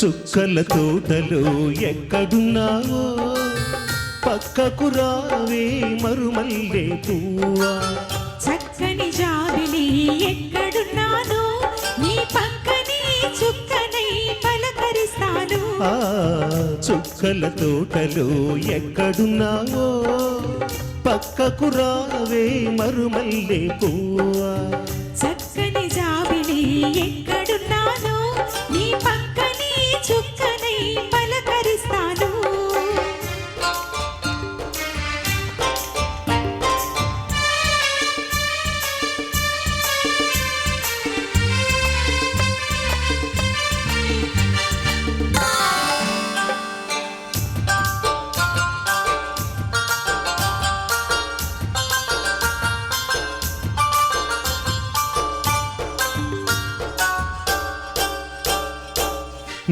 చుక్కల తోటలో ఎక్కడున్నావో? పక్కకు రావే మరుమల్లే పువ్వా? చక్కని జాబిలి ఎక్కడున్నాను? నీ పక్కనే చుక్కనై పలకరిస్తాను. ఆ చుక్కల తోటలో ఎక్కడున్నావో? పక్కకు రావే మరుమల్లే పువ్వా?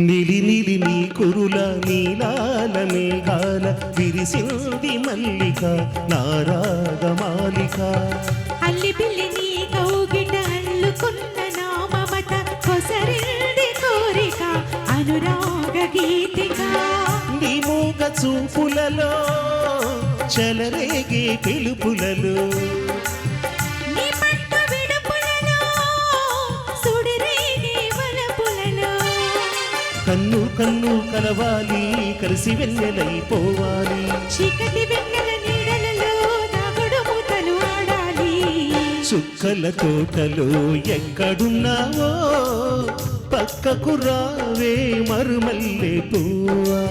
నిలి నిలి నీ కురుల నీలాల మేఘాల విరిసింది మల్లిక నారాగమాలిక అల్లి పిల్లి నీ కౌగిట అల్లుకున్న నా మమత కొసరింది కోరిక అనురాగ గీతిక. నీ మూగ చూపులలో చలరేగే పిలుపులలో. కన్ను కన్ను కలవాలి కలిసి వెన్నెలైపోవాలి చీకటి వెన్నెల నీడలలో నాగుడు మూతలు ఆడాలి. చుక్కల తోటలో ఎక్కడున్నావో పక్కకు రావే మరుమల్లే పువ్వా.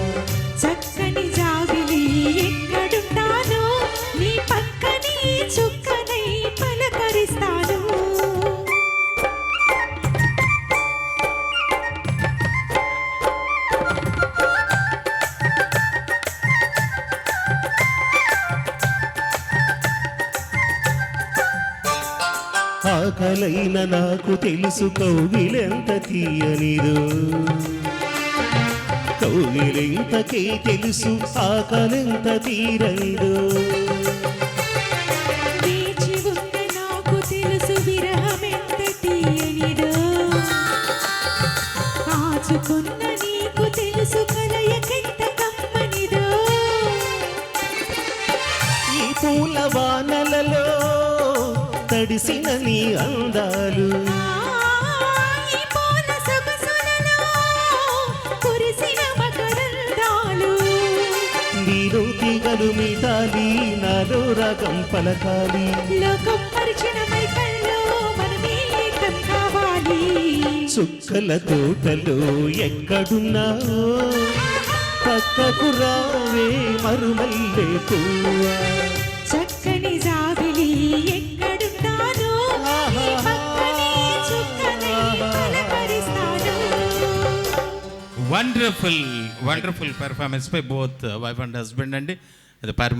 ఆకలైన నాకు తెలుసు కౌగిలెంత తీయనిదో. కౌగిలెంతకే తెలుసు ఆకలెంత తీరనిదో. తడిసిన నీ అందాలు. నీలో తీగలు మీటాలి నాలో రాగం పలకాలి. లోకం పరిచిన చుక్కల తోటలో ఎక్కడున్నావో పక్కకు రావే మరుమల్లే పువ్వా. Wonderful wonderful performance by both wife and husband అండి అది పర్